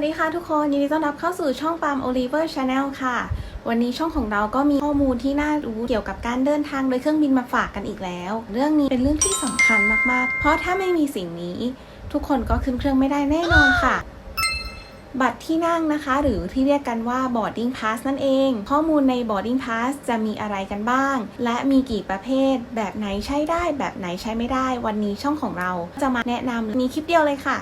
วัสดีค่ะทุกคน ยินดีต้อนรับเข้าสู่ช่องปาล์มโอลิเวอร์ชาแนลค่ะ วันนี้ช่องของเราก็มีข้อมูลที่น่ารู้เกี่ยวกับการเดินทางโดยเครื่องบินมาฝากกันอีกแล้ว เรื่องนี้เป็นเรื่องที่สำคัญมากๆ เพราะถ้าไม่มีสิ่งนี้ ทุกคนก็ขึ้นเครื่องไม่ได้แน่นอนค่ะ บัตรที่นั่งนะคะ หรือที่เรียกกันว่า boarding pass นั่นเอง ข้อมูลใน boarding pass จะมีอะไรกันบ้าง และมีกี่ประเภท แบบไหนใช้ได้ แบบไหนใช้ไม่ได้ วันนี้ช่องของเราจะมาแนะนำมีคลิปเดียวเลยค่ะ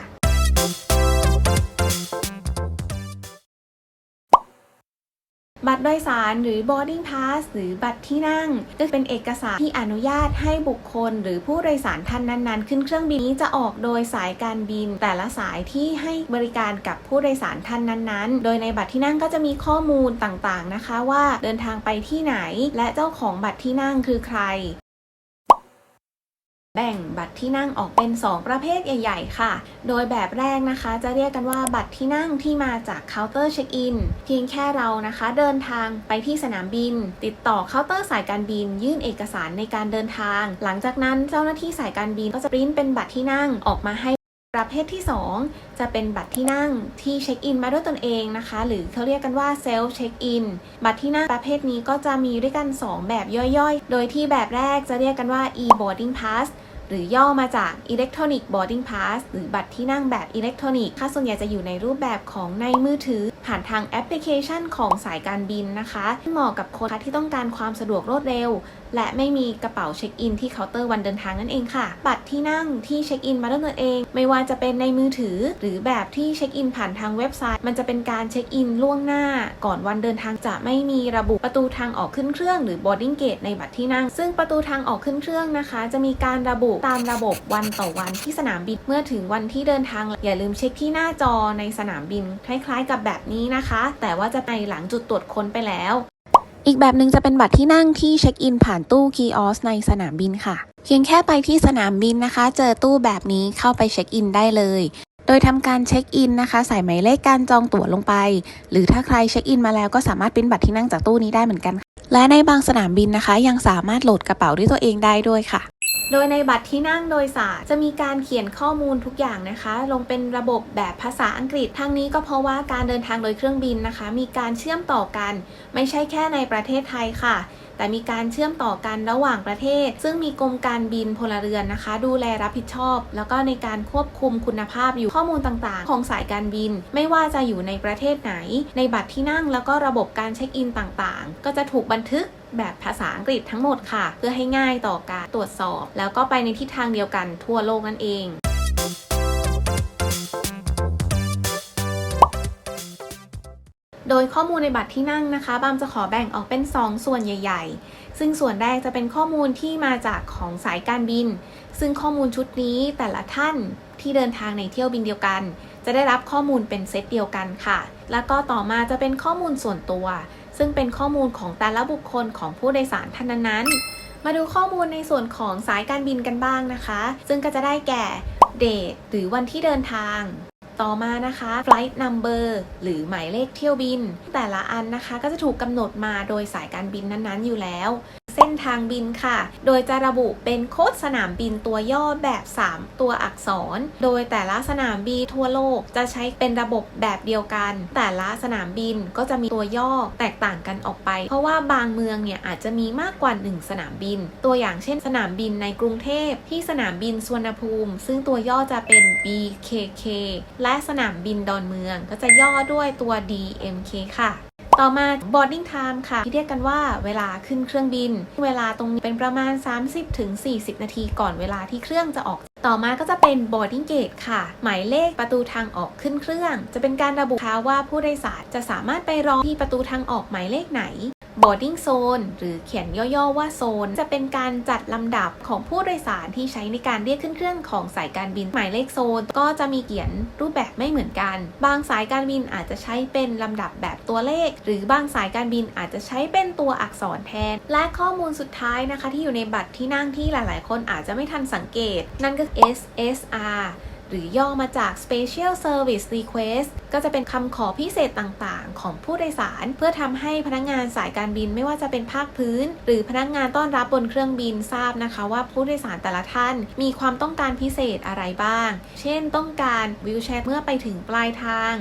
ตรโดยสาร หรือ boarding pass หรือบัตรที่นั่งจะเป็นเอกสารที่อนุญาตให้บุคคล หรือผู้โดยสารท่านนั้นๆ ขึ้นเครื่องบินนี้จะออกโดยสายการบิน แต่ละสายที่ให้บริการกับผู้โดยสารท่านนั้นๆ โดยในบัตรที่นั่งก็จะมีข้อมูลต่างๆนะคะ ว่าเดินทางไปที่ไหน และเจ้าของบัตรที่นั่งคือใคร แบ่งบัตรที่นั่งออกเป็น 2 ประเภทใหญ่ ๆ ค่ะ โดยแบบแรกนะคะ จะเรียกกันว่าบัตรที่นั่งที่มาจากเคาน์เตอร์เช็คอินเพียงแค่เรานะคะ เดินทางไปที่สนามบิน ติดต่อเคาน์เตอร์สายการบิน ยื่นเอกสารในการเดินทาง หลังจากนั้นเจ้าหน้าที่สายการบินก็จะปริ้นเป็นบัตรที่นั่งออกมาให้ประเภทที่ 2 จะเป็นบัตรที่นั่งที่เช็คอินมาด้วยตนเองนะคะ หรือเขาเรียกกันว่าเซลฟ์เช็คอินบัตรที่นั่งประเภทนี้ก็จะมีด้วยกัน 2 แบบย่อยๆ โดยที่แบบแรกจะเรียกกันว่า e-boarding pass หรือย่อมาจาก Electronic Boarding Pass หรือบัตรที่นั่งแบบอิเล็กทรอนิกส์ค่าส่วนใหญ่จะอยู่ในรูปแบบของในมือถือ ผ่านทางแอปพลิเคชันของสายการบินนะคะเหมาะกับคนที่ต้องการความสะดวกรวดเร็ว และไม่มีกระเป๋าเช็คอินที่เคาน์เตอร์วันเดินทางนั่นเองค่ะ บัตรที่นั่งที่เช็คอินมาด้วยตนเอง ไม่ว่าจะเป็นในมือถือ หรือแบบที่เช็คอินผ่านทางเว็บไซต์ มันจะเป็นการเช็คอินล่วงหน้า ก่อนวันเดินทางจะไม่มีระบุประตูทางออกขึ้นเครื่องหรือ boarding gate ในบัตรที่นั่ง ซึ่งประตูทางออกขึ้นเครื่องนะคะ จะมีการระบุตามระบบวันต่อวันที่สนามบินเมื่อถึงวันที่เดินทาง อย่าลืมเช็คที่หน้าจอในสนามบินคล้ายๆกับแบบนี้นะคะ แต่ว่าจะในหลังจุดตรวจค้นไปแล้วอีกแบบหนึ่งจะเป็นบัตรที่นั่งที่เช็คอินผ่านตู้คีออสในสนามบินค่ะ เพียงแค่ไปที่สนามบินนะคะ เจอตู้แบบนี้เข้าไปเช็คอินได้เลย โดยทำการเช็คอินนะคะ ใส่หมายเลขการจองตั๋วลงไป หรือถ้าใครเช็คอินมาแล้วก็สามารถปิ้นบัตรที่นั่งจากตู้นี้ได้เหมือนกัน และในบางสนามบินนะคะ ยังสามารถโหลดกระเป๋าด้วยตัวเองได้ด้วยค่ะ โดยในบัตรที่นั่งโดยสารจะมีการเขียนข้อมูลทุกอย่างนะคะ ลงเป็นระบบแบบภาษาอังกฤษ ทั้งนี้ก็เพราะว่าการเดินทางโดยเครื่องบินนะคะ มีการเชื่อมต่อกัน ไม่ใช่แค่ในประเทศไทยค่ะ แต่มีการเชื่อมต่อกันระหว่างประเทศ ซึ่งมีกรมการบินพลเรือนนะคะ ดูแลรับผิดชอบ แล้วก็ในการควบคุมคุณภาพอยู่ข้อมูลต่างๆ ของสายการบิน ไม่ว่าจะอยู่ในประเทศไหน ในบัตรที่นั่งแล้วก็ระบบการเช็คอินต่างๆ ก็จะถูกบันทึกแบบภาษาอังกฤษทั้งหมดค่ะ เพื่อให้ง่ายต่อการตรวจสอบ แล้วก็ไปในทิศทางเดียวกันทั่วโลกนั่นเอง โดยข้อมูลในบัตรที่นั่งนะคะ บามจะขอแบ่งออกเป็น 2 ส่วนใหญ่ ๆ ซึ่งส่วนแรกจะเป็นข้อมูลที่มาจากของสายการบิน ซึ่งข้อมูลชุดนี้แต่ละท่านที่เดินทางในเที่ยวบินเดียวกัน จะได้รับข้อมูลเป็นเซตเดียวกันค่ะ แล้วก็ต่อมาจะเป็นข้อมูลส่วนตัว ซึ่งเป็นข้อมูลของแต่ละบุคคลของผู้โดยสารท่านนั้นๆ มาดูข้อมูลในส่วนของสายการบินกันบ้างนะคะ ซึ่งก็จะได้แก่เดทหรือวันที่เดินทาง ต่อมานะคะ flight number หรือหมายเลขเที่ยวบิน แต่ละอันนะคะก็จะถูกกำหนดมาโดยสายการบินนั้นๆอยู่แล้วเส้นทางบินค่ะ โดยจะระบุเป็นโค้ดสนามบินตัวย่อแบบ 3 ตัวอักษร โดยแต่ละสนามบินทั่วโลกจะใช้เป็นระบบแบบเดียวกัน แต่ละสนามบินก็จะมีตัวย่อแตกต่างกันออกไป เพราะว่าบางเมืองเนี่ยอาจจะมีมากกว่า 1 สนามบิน ตัวอย่างเช่น สนามบินในกรุงเทพที่สนามบินสุวรรณภูมิ ซึ่งตัวย่อจะเป็น BKK และสนามบินดอนเมือง ก็จะย่อด้วยตัว DMK ค่ะ ต่อมา boarding time ค่ะ ที่เรียกกันว่าเวลาขึ้นเครื่องบิน เวลาตรงนี้เป็นประมาณ 30-40 นาทีก่อนเวลาที่เครื่องจะออกต่อมาก็จะเป็น boarding gate ค่ะ หมายเลขประตูทางออกขึ้นเครื่อง จะเป็นการระบุค่ะว่าผู้โดยสารจะสามารถไปรอที่ประตูทางออกหมายเลขไหน boarding zone หรือเขียนย่อๆว่าโซน จะเป็นการจัดลำดับของผู้โดยสารที่ใช้ในการเรียกขึ้นเครื่องของสายการบินหมายเลขโซน ก็จะมีเขียนรูปแบบไม่เหมือนกัน บางสายการบินอาจจะใช้เป็นลำดับแบบตัวเลข หรือบางสายการบินอาจจะใช้เป็นตัวอักษรแทน และข้อมูลสุดท้ายนะคะ ที่อยู่ในบัตรที่นั่งที่หลายๆ คนอาจจะไม่ทันสังเกต นั่นก็ SSR หรือย่อมาจาก Special Service Request ก็จะเป็นคำขอพิเศษต่างๆ ของผู้โดยสาร เพื่อทำให้พนักงานสายการบินไม่ว่าจะเป็นภาคพื้น หรือพนักงานต้อนรับบนเครื่องบินทราบนะคะ ว่าผู้โดยสารแต่ละท่าน มีความต้องการพิเศษอะไรบ้าง เช่น ต้องการวิวแชร์เมื่อไปถึงปลายทาง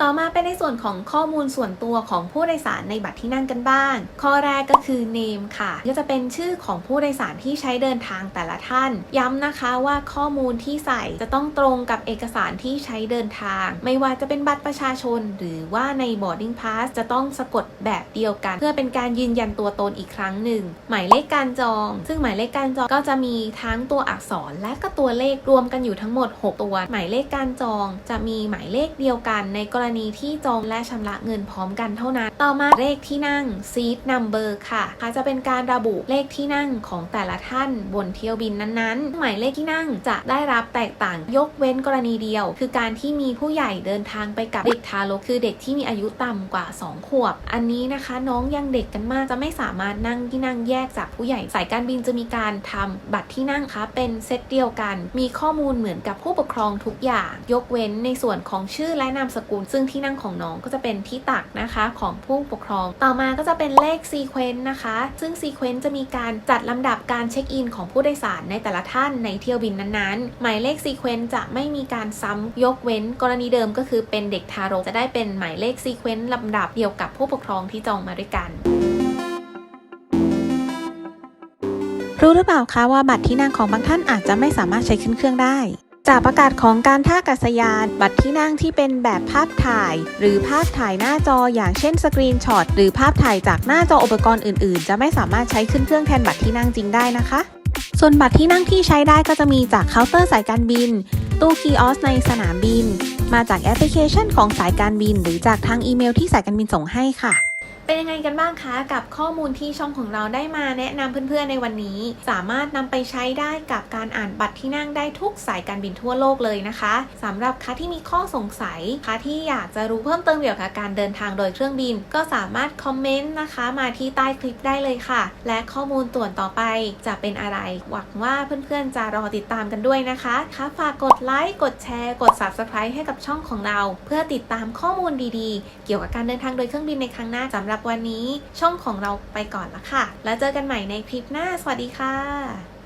ต่อมาเป็นในส่วนของข้อมูลส่วนตัวของผู้โดยสารในบัตรที่นั่งกันบ้าง ข้อแรกก็คือ name ค่ะ ก็จะเป็นชื่อของผู้โดยสารที่ใช้เดินทางแต่ละท่าน ย้ำนะคะว่าข้อมูลที่ใส่จะต้องตรงงกับเอกสารที่ใช้เดินทาง ไม่ว่าจะเป็นบัตรประชาชน หรือว่าใน boarding pass จะต้องสะกดแบบเดียวกัน เพื่อเป็นการยืนยันตัวตนอีกครั้งหนึ่ง หมายเลขการจอง ซึ่งหมายเลขการจองก็จะมีทั้งตัวอักษรและก็ตัวเลขรวมกันอยู่ทั้งหมด 6 ตัว หมายเลขการจอง จะมีหมายเลขเดียวกัน ในกรณีที่จองและชำระเงินพร้อมกันเท่านั้น ต่อมาเลขที่นั่ง seat number ค่ะจะเป็นการระบุเลขที่นั่งของแต่ละท่านบนเที่ยวบินนั้นๆ หมายเลขที่นั่งจะได้รับแตกต่างยกเว้นกรณีเดียว คือการที่มีผู้ใหญ่เดินทางไปกับเด็กทารกคือเด็กที่มีอายุต่ำกว่า 2 ขวบ อันนี้นะคะน้องยังเด็กกันมากจะไม่สามารถนั่งที่นั่งแยกจากผู้ใหญ่ สายการบินจะมีการทำบัตรที่นั่งคะเป็นเซตเดียวกัน มีข้อมูลเหมือนกับผู้ปกครองทุกอย่าง ยกเว้นในส่วนของชื่อและนามสกุล ซึ่งที่นั่งของน้องก็จะเป็นที่ตักนะคะของผู้ปกครอง ต่อมาก็จะเป็นเลขซีเควนต์นะคะ ซึ่งซีเควนต์จะมีการจัดลำดับการเช็คอินของผู้โดยสารในแต่ละท่านในเที่ยวบินนั้นๆ หมายเลขซีเควนต์จะไม่มีการซ้ำยกเว้น กรณีเดิมก็คือเป็นเด็กทารกจะได้เป็นหมายเลขซีเควนต์ลำดับเดียวกับผู้ปกครองที่จองมาด้วยกันรู้หรือเปล่าคะว่าบัตรที่นั่งของบางท่านอาจจะไม่สามารถใช้ขึ้นเครื่องได้ จากประกาศของการท่าอากาศยาน บัตรที่นั่งที่เป็นแบบภาพถ่าย หรือภาพถ่ายหน้าจออย่างเช่นสกรีนช็อตหรือภาพถ่ายจากหน้าจออุปกรณ์อื่น ๆ จะไม่สามารถใช้ขึ้นเครื่องแทนบัตรที่นั่งจริงได้นะคะ ส่วนบัตรที่นั่งที่ใช้ได้ก็จะมีจากเคาน์เตอร์สายการบิน ตู้คีออสในสนามบิน มาจากแอปพลิเคชันของสายการบิน หรือจากทางอีเมลที่สายการบินส่งให้ค่ะ เป็นยังไงกันบ้างคะกับข้อมูลที่ช่องของเราได้มาแนะนำเพื่อนๆในวันนี้ สามารถนำไปใช้ได้กับการอ่านบัตรที่นั่งได้ทุกสายการบินทั่วโลกเลยนะคะสำหรับค้าที่มีข้อสงสัยค้าที่อยากจะรู้เพิ่มเติมเกี่ยวกับการเดินทางโดยเครื่องบิน ก็สามารถคอมเมนต์นะคะ มาที่ใต้คลิปได้เลยค่ะ และข้อมูลต่วนต่อไปจะเป็นอะไร หวังว่าเพื่อนๆจะรอติดตามกันด้วยนะคะคะฝากกดไลค์กดแชร์กด subscribe ให้กับช่องของเรา เพื่อติดตามข้อมูลดีๆ เกี่ยวกับการเดินทางโดยเครื่องบินในครั้งหน้าสำหรับวันนี้ช่องของเราไปก่อนละค่ะ แล้วเจอกันใหม่ในคลิปหน้า สวัสดีค่ะ